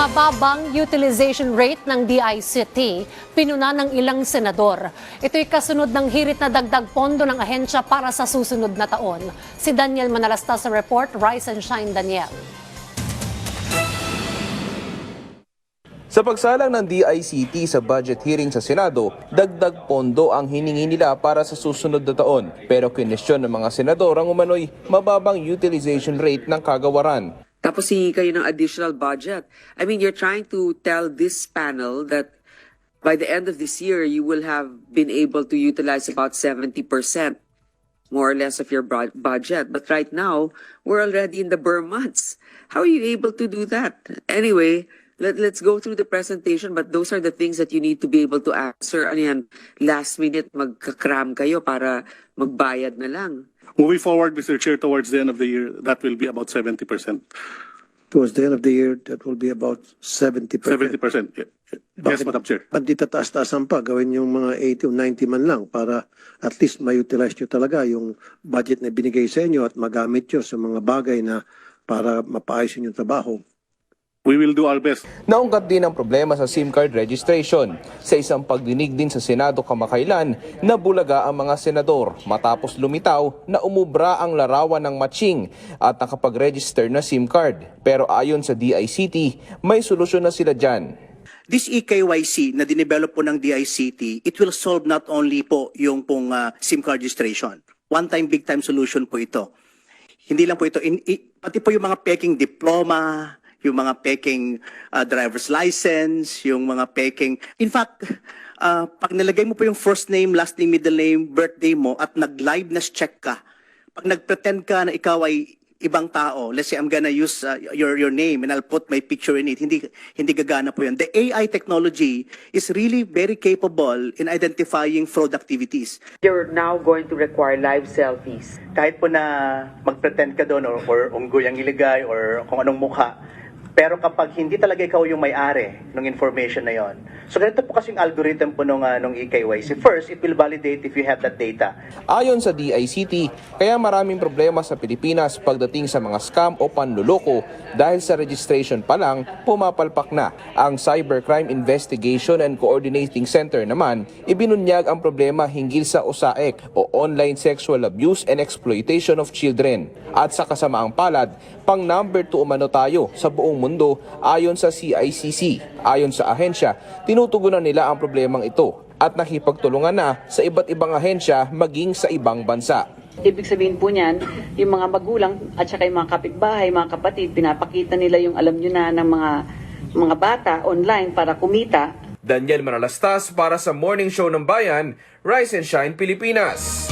Mababang utilization rate ng DICT, pinuna ng ilang senador. Ito'y kasunod ng hirit na dagdag pondo ng ahensya para sa susunod na taon. Si Daniel Manalasta sa report, Rise and Shine Daniel. Sa pagsalang ng DICT sa budget hearing sa Senado, dagdag pondo ang hiningi nila para sa susunod na taon. Pero kinestyon ng mga senador ang umano'y mababang utilization rate ng kagawaran. Tapos hingi kayo ng additional budget. I mean, you're trying to tell this panel that by the end of this year, you will have been able to utilize about 70% more or less of your budget. But right now, we're already in the Burr months. How are you able to do that? Anyway, let, let's go through the presentation, but those are the things that you need to be able to answer. Ano yan, last minute magkakram kayo para magbayad na lang. Moving forward, Mr. Chair, towards the end of the year, that will be about 70%. Towards the end of the year, that will be about 70%. 70%. yeah. Yes, Madam Chair. Ba't di tataas-taasan pa? Gawin yung mga 80 o 90 man lang para at least ma-utilize nyo talaga yung budget na binigay sa inyo at magamit nyo sa mga bagay na para mapaayos yung trabaho. We will do our best. Naungkat din ang problema sa SIM card registration. Sa isang pagdinig din sa Senado kamakailan, nabulaga ang mga senador matapos lumitaw na umubra ang larawan ng matching at nakapag-register na SIM card. Pero ayon sa DICT, may solusyon na sila dyan. This EKYC na dinevelop po ng DICT, it will solve not only po yung pong ah, SIM card registration. One-time, big-time solution po ito. Hindi lang po ito, in, i- pati po yung mga peking diploma, yung mga peking ah, driver's license, yung mga peking... In fact, ah, pag nilagay mo po yung first name, last name, middle name, birthday mo, at nag-liveness check ka, pag nag-pretend ka na ikaw ay ibang tao, let's say I'm gonna use uh, your your name and I'll put my picture in it. Hindi hindi gagana po 'yun. The AI technology is really very capable in identifying fraud activities. You're now going to require live selfies. Kahit po na mag-pretend ka doon or, or unggoy ang iligay or kung anong mukha, pero kapag hindi talaga ikaw yung may-ari ng information na yon. So ganito po kasi yung algorithm po nung, uh, nung EKYC. First, it will validate if you have that data. Ayon sa DICT, kaya maraming problema sa Pilipinas pagdating sa mga scam o panluloko dahil sa registration pa lang, pumapalpak na. Ang Cybercrime Investigation and Coordinating Center naman, ibinunyag ang problema hinggil sa OSAEC o Online Sexual Abuse and Exploitation of Children. At sa kasamaang palad, pang number 2 umano tayo sa buong mundo ayon sa CICC. Ayon sa ahensya, tinutugunan nila ang problemang ito at nakipagtulungan na sa iba't ibang ahensya maging sa ibang bansa. Ibig sabihin po niyan, yung mga magulang at saka yung mga kapitbahay, mga kapatid, pinapakita nila yung alam nyo na ng mga mga bata online para kumita Daniel Manalastas para sa Morning Show ng Bayan, Rise and Shine Pilipinas.